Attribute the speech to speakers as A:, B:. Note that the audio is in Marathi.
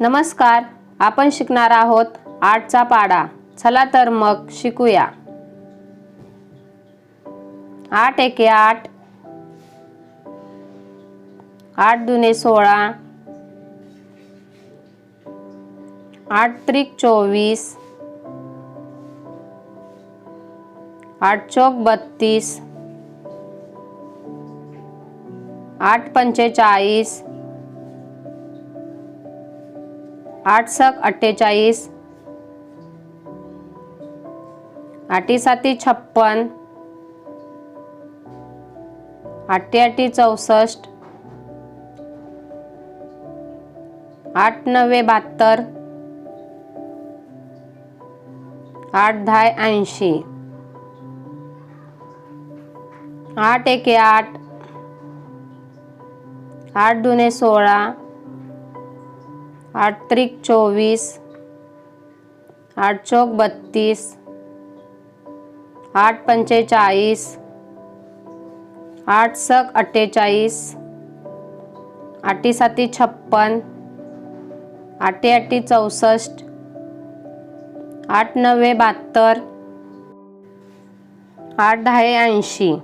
A: नमस्कार आपण शिकणार आहोत आठचा पाडा. चला तर मग शिकूया. आठ एके आठ. आठ दुने सोळा. आठ त्रिक चोवीस. आठ चौक बत्तीस. आठ पंचेचाळीस. आठ सक अठ्ठेचाळीस. आठी साती छप्पन. आठी आठी चौसष्ट. आठ नव्वे बहात्तर. आठ दहा ऐंशी. आठ एके आठ. आठ दुने सोळा. आठ त्रिक चोवीस आठ चौक बत्तीस आठ पंचेचाळीस आठ सक अठ्ठेचाळीस आठी साती छप्पन आठी आठी चौसष्ट आठ नव्वे बहात्तर आठ दहा ऐंशी